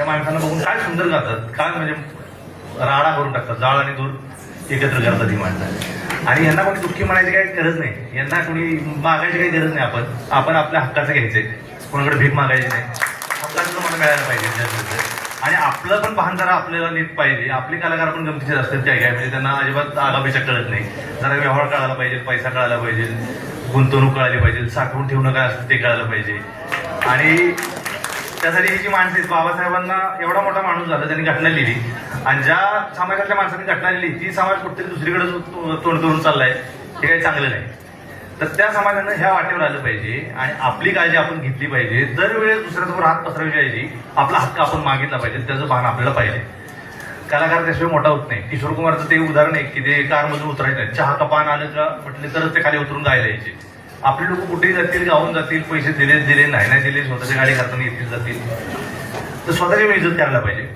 त्या माणसांना बघून काय सुंदर गातात काय म्हणजे राडा करून टाकतात. जाळ आणि दूर एकत्र करतात ही माणसं. आणि यांना कोणी दुःखी म्हणायची काही गरज नाही. यांना कोणी मागायची काही गरज नाही. आपण आपण आपल्या हक्काचं घ्यायचंय. कोणाकडे भीक मागायची नाही. हक्काचं तुम्हाला मिळायला पाहिजे. आणि आपलं पण पाहण जरा आपल्याला नीट पाहिजे. आपले कलाकार पण गमतीशीर असतात त्या काय म्हणजे त्यांना अजिबात आगापेक्षा कळत नाही. जरा व्यवहार कळायला पाहिजे पैसा कळायला पाहिजे गुंतवणूक कळाली पाहिजे साठवून ठेवणं काय असतं ते कळायला पाहिजे. आणि त्यासाठी ही जी माणसं आहेत. बाबासाहेबांना एवढा मोठा माणूस झाला त्यांनी घटना लिहिली. आणि ज्या समाजातल्या माणसांनी घटना लिहिली ती समाज कुठेतरी दुसरीकडे तोंड करून चाललाय. हे काही चांगलं नाही. तर त्या समाजानं ह्या वाटेवर आलं पाहिजे आणि आपली काळजी आपण घेतली पाहिजे. दरवेळेस दुसऱ्यासमोर हात पसरवली पाहिजे आपला हक्क आपण मागितला पाहिजे त्याचं भान आपल्याला पाहिजे. कलाकार त्याशिवाय मोठा होत नाही. किशोर कुमारचं ते उदाहरण आहे की ते कारमधून उतरायचं चहा का पान आलं का म्हटले तरच ते खाली उतरून गायला यायचे. आपले लोक कुठेही जातील गावून जातील पैसे दिले दिले नाही नाही दिले स्वतःच्या गाडी करताना येतील जातील. तर स्वतःची मी इज्जत करायला पाहिजे.